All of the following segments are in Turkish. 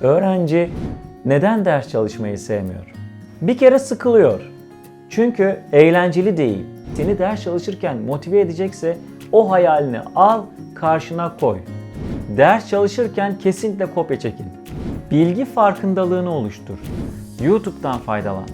Öğrenci neden ders çalışmayı sevmiyor? Bir kere sıkılıyor. Çünkü eğlenceli değil. Seni ders çalışırken motive edecekse o hayalini al, karşına koy. Ders çalışırken kesinlikle kopya çekin. Bilgi farkındalığını oluştur. YouTube'dan faydalan.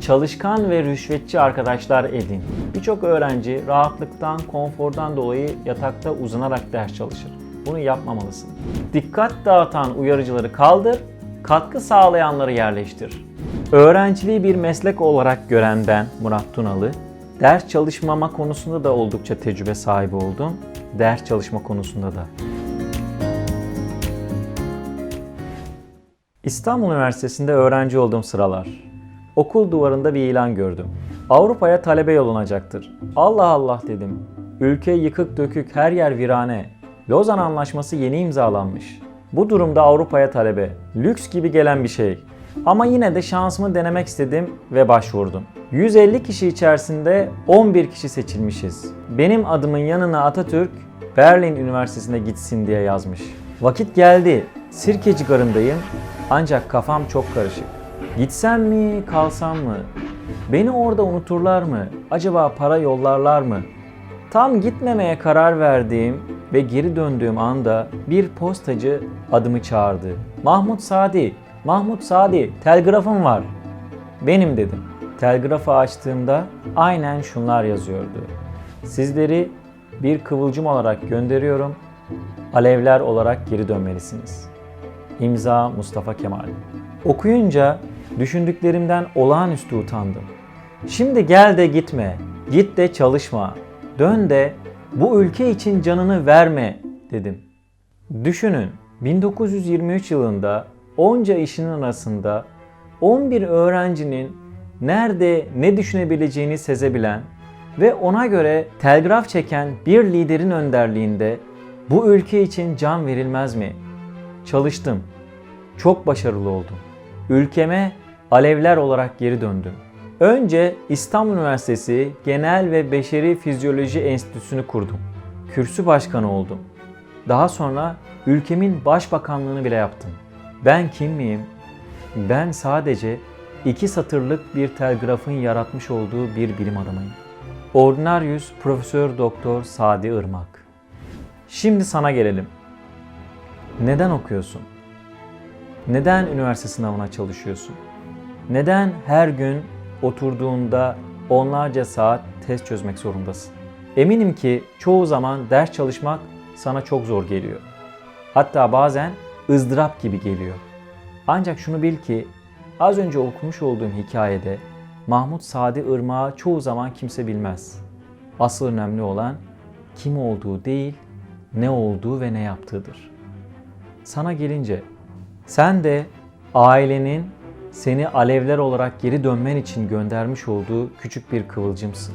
Çalışkan ve rüşvetçi arkadaşlar edin. Birçok öğrenci rahatlıktan, konfordan dolayı yatakta uzanarak ders çalışır. Bunu yapmamalısın. Dikkat dağıtan uyarıcıları kaldır, katkı sağlayanları yerleştir. Öğrenciliği bir meslek olarak gören ben Murat Tunalı, ders çalışmama konusunda da oldukça tecrübe sahibi oldum. Ders çalışma konusunda da. İstanbul Üniversitesi'nde öğrenci olduğum sıralar. Okul duvarında bir ilan gördüm. Avrupa'ya talebe yolunacaktır. Allah Allah dedim. Ülke yıkık dökük, her yer virane. Lozan Anlaşması yeni imzalanmış. Bu durumda Avrupa'ya talebe. Lüks gibi gelen bir şey. Ama yine de şansımı denemek istedim ve başvurdum. 150 kişi içerisinde 11 kişi seçilmişiz. Benim adımın yanına Atatürk Berlin Üniversitesi'ne gitsin diye yazmış. Vakit geldi. Sirkeci garındayım ancak kafam çok karışık. Gitsem mi, kalsam mı? Beni orada unuturlar mı? Acaba para yollarlar mı? Tam gitmemeye karar verdiğim ve geri döndüğüm anda bir postacı adımı çağırdı. Mahmut Sadi, Mahmut Sadi, telgrafım var. Benim dedim. Telgrafı açtığımda aynen şunlar yazıyordu. Sizleri bir kıvılcım olarak gönderiyorum. Alevler olarak geri dönmelisiniz. İmza Mustafa Kemal. Okuyunca düşündüklerimden olağanüstü utandım. Şimdi gel de gitme, git de çalışma, dön de bu ülke için canını verme dedim. Düşünün 1923 yılında onca işinin arasında 11 öğrencinin nerede ne düşünebileceğini sezebilen ve ona göre telgraf çeken bir liderin önderliğinde bu ülke için can verilmez mi? Çalıştım. Çok başarılı oldum. Ülkeme alevler olarak geri döndüm. Önce İstanbul Üniversitesi Genel ve Beşeri Fizyoloji Enstitüsü'nü kurdum. Kürsü başkanı oldum. Daha sonra ülkemin başbakanlığını bile yaptım. Ben kim miyim? Ben sadece iki satırlık bir telgrafın yaratmış olduğu bir bilim adamıyım. Ordinarius Profesör Doktor Sadi Irmak. Şimdi sana gelelim. Neden okuyorsun? Neden üniversite sınavına çalışıyorsun? Neden her gün oturduğunda onlarca saat test çözmek zorundasın? Eminim ki çoğu zaman ders çalışmak sana çok zor geliyor. Hatta bazen ızdırap gibi geliyor. Ancak şunu bil ki az önce okumuş olduğum hikayede Mahmut Sadi Irmak'ı çoğu zaman kimse bilmez. Asıl önemli olan kim olduğu değil, ne olduğu ve ne yaptığıdır. Sana gelince sen de ailenin seni alevler olarak geri dönmen için göndermiş olduğu küçük bir kıvılcımsın.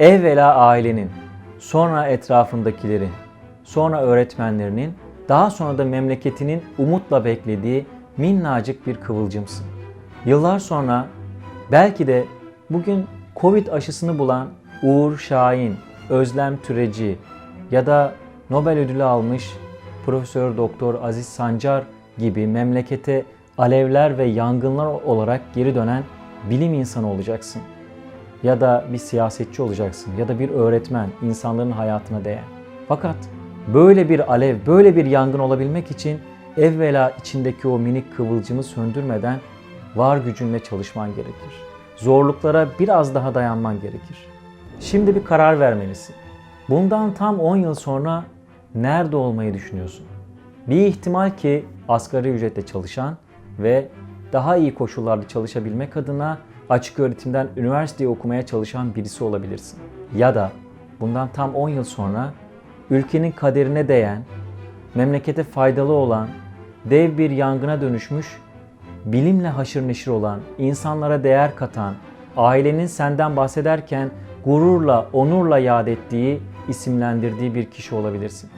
Evvela ailenin, sonra etrafındakilerin, sonra öğretmenlerinin, daha sonra da memleketinin umutla beklediği minnacık bir kıvılcımsın. Yıllar sonra belki de bugün Covid aşısını bulan Uğur Şahin, Özlem Türeci ya da Nobel ödülü almış Profesör Doktor Aziz Sancar gibi memlekete alevler ve yangınlar olarak geri dönen bilim insanı olacaksın. Ya da bir siyasetçi olacaksın ya da bir öğretmen, insanların hayatına değen. Fakat böyle bir alev, böyle bir yangın olabilmek için evvela içindeki o minik kıvılcımı söndürmeden var gücünle çalışman gerekir. Zorluklara biraz daha dayanman gerekir. Şimdi bir karar vermelisin. Bundan tam 10 yıl sonra nerede olmayı düşünüyorsun? Bir ihtimal ki asgari ücretle çalışan ve daha iyi koşullarda çalışabilmek adına açık öğretimden üniversiteyi okumaya çalışan birisi olabilirsin. Ya da bundan tam 10 yıl sonra ülkenin kaderine değen, memlekete faydalı olan, dev bir yangına dönüşmüş, bilimle haşır neşir olan, insanlara değer katan, ailenin senden bahsederken gururla, onurla yad ettiği, isimlendirdiği bir kişi olabilirsin.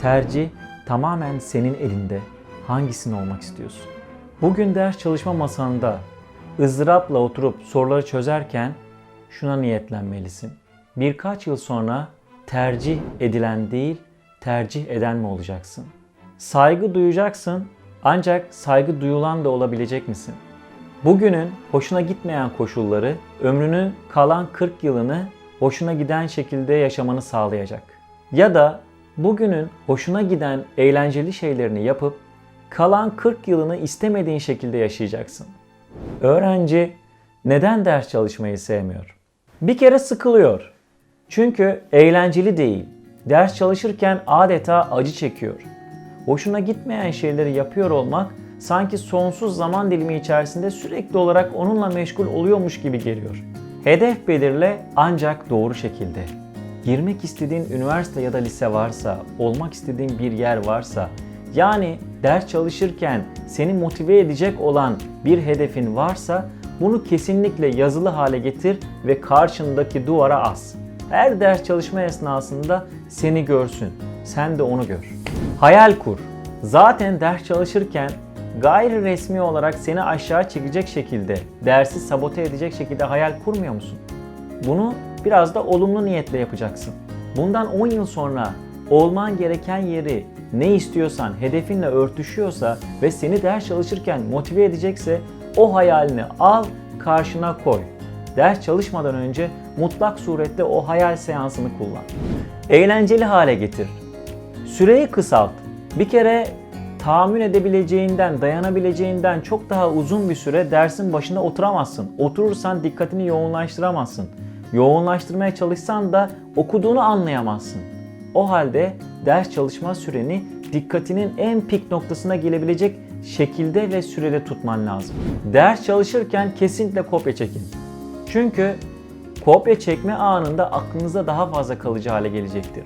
Tercih tamamen senin elinde. Hangisini olmak istiyorsun? Bugün ders çalışma masanda ızdırapla oturup soruları çözerken şuna niyetlenmelisin. Birkaç yıl sonra tercih edilen değil, tercih eden mi olacaksın? Saygı duyacaksın Ancak saygı duyulan da olabilecek misin? Bugünün hoşuna gitmeyen koşulları ömrünün kalan 40 yılını hoşuna giden şekilde yaşamanı sağlayacak. Ya da bugünün hoşuna giden eğlenceli şeylerini yapıp kalan 40 yılını istemediğin şekilde yaşayacaksın. Öğrenci neden ders çalışmayı sevmiyor? Bir kere sıkılıyor. Çünkü eğlenceli değil. Ders çalışırken adeta acı çekiyor. Hoşuna gitmeyen şeyleri yapıyor olmak sanki sonsuz zaman dilimi içerisinde sürekli olarak onunla meşgul oluyormuş gibi geliyor. Hedef belirle ancak doğru şekilde. Girmek istediğin üniversite ya da lise varsa, olmak istediğin bir yer varsa, yani ders çalışırken seni motive edecek olan bir hedefin varsa bunu kesinlikle yazılı hale getir ve karşındaki duvara as. Her ders çalışma esnasında seni görsün. Sen de onu gör. Hayal kur. Zaten ders çalışırken gayri resmi olarak seni aşağı çekecek şekilde, dersi sabote edecek şekilde hayal kurmuyor musun? Bunu biraz da olumlu niyetle yapacaksın. Bundan 10 yıl sonra olman gereken yeri ne istiyorsan, hedefinle örtüşüyorsa ve seni ders çalışırken motive edecekse o hayalini al, karşına koy. Ders çalışmadan önce mutlak surette o hayal seansını kullan. Eğlenceli hale getir. Süreyi kısalt. Bir kere tahammül edebileceğinden, dayanabileceğinden çok daha uzun bir süre dersin başında oturamazsın. Oturursan dikkatini yoğunlaştıramazsın. Yoğunlaştırmaya çalışsan da okuduğunu anlayamazsın. O halde ders çalışma süreni dikkatinin en pik noktasına gelebilecek şekilde ve sürede tutman lazım. Ders çalışırken kesinlikle kopya çekin. Çünkü kopya çekme anında aklınıza daha fazla kalıcı hale gelecektir.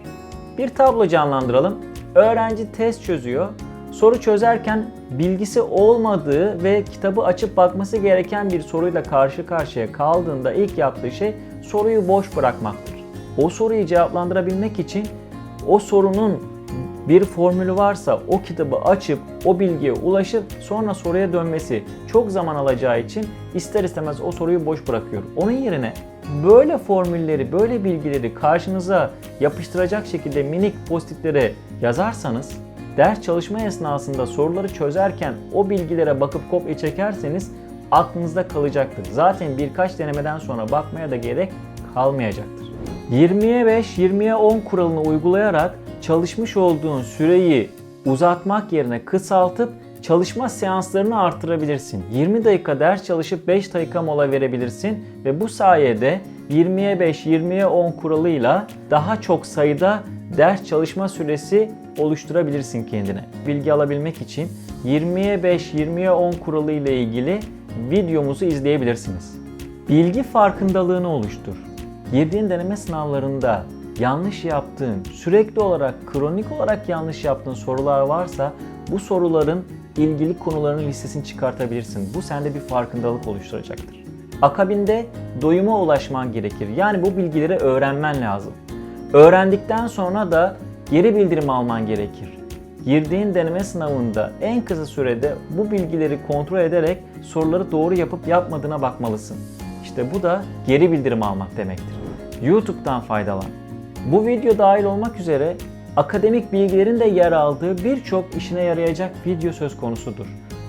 Bir tablo canlandıralım. Öğrenci test çözüyor. Soru çözerken bilgisi olmadığı ve kitabı açıp bakması gereken bir soruyla karşı karşıya kaldığında ilk yaptığı şey soruyu boş bırakmaktır. O soruyu cevaplandırabilmek için o sorunun bir formülü varsa o kitabı açıp o bilgiye ulaşıp sonra soruya dönmesi çok zaman alacağı için ister istemez o soruyu boş bırakıyor. Onun yerine böyle formülleri, böyle bilgileri karşınıza yapıştıracak şekilde minik postitlere yazarsanız ders çalışma esnasında soruları çözerken o bilgilere bakıp kopya çekerseniz aklınızda kalacaktır. Zaten birkaç denemeden sonra bakmaya da gerek kalmayacaktır. 20'ye 5, 20'ye 10 kuralını uygulayarak çalışmış olduğun süreyi uzatmak yerine kısaltıp çalışma seanslarını artırabilirsin. 20 dakika ders çalışıp 5 dakika mola verebilirsin ve bu sayede 20'ye 5, 20'ye 10 kuralıyla daha çok sayıda ders çalışma süresi oluşturabilirsin kendine. Bilgi alabilmek için 20'ye 5, 20'ye 10 kuralı ile ilgili videomuzu izleyebilirsiniz. Bilgi farkındalığını oluştur. Girdiğin deneme sınavlarında yanlış yaptığın, sürekli olarak, kronik olarak yanlış yaptığın sorular varsa bu soruların ilgili konuların listesini çıkartabilirsin. Bu sende bir farkındalık oluşturacaktır. Akabinde doyuma ulaşman gerekir. Yani bu bilgileri öğrenmen lazım. Öğrendikten sonra da geri bildirim alman gerekir. Girdiğin deneme sınavında en kısa sürede bu bilgileri kontrol ederek soruları doğru yapıp yapmadığına bakmalısın. İşte bu da geri bildirim almak demektir. YouTube'dan faydalan. Bu video dahil olmak üzere akademik bilgilerin de yer aldığı birçok işine yarayacak video söz konusudur.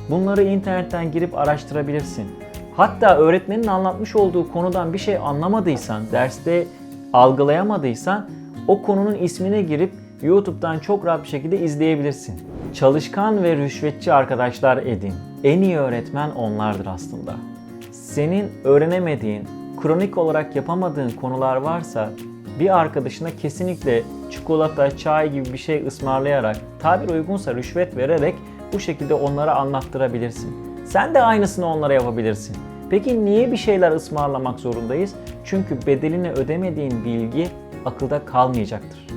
Bunları internetten girip araştırabilirsin. Hatta öğretmenin anlatmış olduğu konudan bir şey anlamadıysan, derste algılayamadıysan o konunun ismine girip YouTube'dan çok rahat bir şekilde izleyebilirsin. Çalışkan ve rüşvetçi arkadaşlar edin. En iyi öğretmen onlardır aslında. Senin öğrenemediğin, kronik olarak yapamadığın konular varsa bir arkadaşına kesinlikle çikolata, çay gibi bir şey ısmarlayarak, tabir uygunsa rüşvet vererek bu şekilde onlara anlattırabilirsin. Sen de aynısını onlara yapabilirsin. Peki niye bir şeyler ısmarlamak zorundayız? Çünkü bedelini ödemediğin bilgi akılda kalmayacaktır.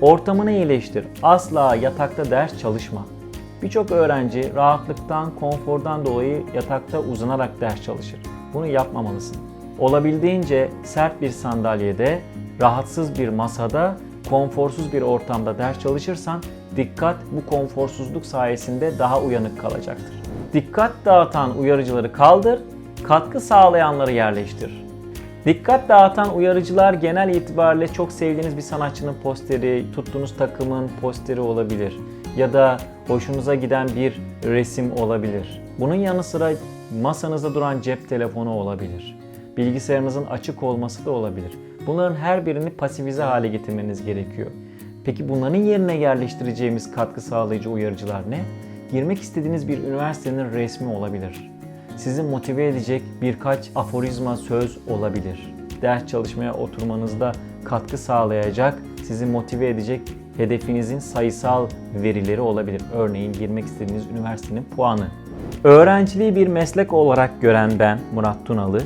Ortamını iyileştir. Asla yatakta ders çalışma. Birçok öğrenci rahatlıktan, konfordan dolayı yatakta uzanarak ders çalışır. Bunu yapmamalısın. Olabildiğince sert bir sandalyede, rahatsız bir masada, konforsuz bir ortamda ders çalışırsan dikkat bu konforsuzluk sayesinde daha uyanık kalacaktır. Dikkat dağıtan uyarıcıları kaldır, katkı sağlayanları yerleştir. Dikkat dağıtan uyarıcılar genel itibariyle çok sevdiğiniz bir sanatçının posteri, tuttuğunuz takımın posteri olabilir. Ya da hoşunuza giden bir resim olabilir. Bunun yanı sıra masanızda duran cep telefonu olabilir. Bilgisayarınızın açık olması da olabilir. Bunların her birini pasifize hale getirmeniz gerekiyor. Peki bunların yerine yerleştireceğimiz katkı sağlayıcı uyarıcılar ne? Girmek istediğiniz bir üniversitenin resmi olabilir. Sizi motive edecek birkaç aforizma söz olabilir. Ders çalışmaya oturmanızda katkı sağlayacak, sizi motive edecek hedefinizin sayısal verileri olabilir. Örneğin girmek istediğiniz üniversitenin puanı. Öğrenciliği bir meslek olarak gören ben Murat Tunalı,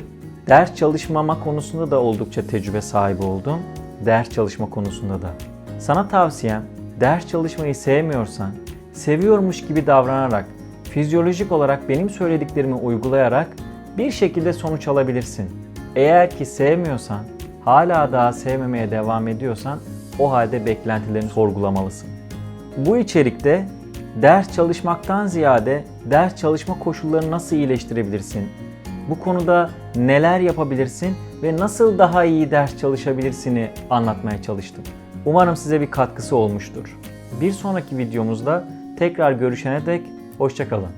ders çalışmama konusunda da oldukça tecrübe sahibi oldum. Ders çalışma konusunda da. Sana tavsiyem ders çalışmayı sevmiyorsan, seviyormuş gibi davranarak, fizyolojik olarak benim söylediklerimi uygulayarak bir şekilde sonuç alabilirsin. Eğer ki sevmiyorsan, hala daha sevmemeye devam ediyorsan o halde beklentilerini sorgulamalısın. Bu içerikte ders çalışmaktan ziyade ders çalışma koşullarını nasıl iyileştirebilirsin? Bu konuda neler yapabilirsin ve nasıl daha iyi ders çalışabilirsini anlatmaya çalıştım. Umarım size bir katkısı olmuştur. Bir sonraki videomuzda tekrar görüşene dek hoşçakalın.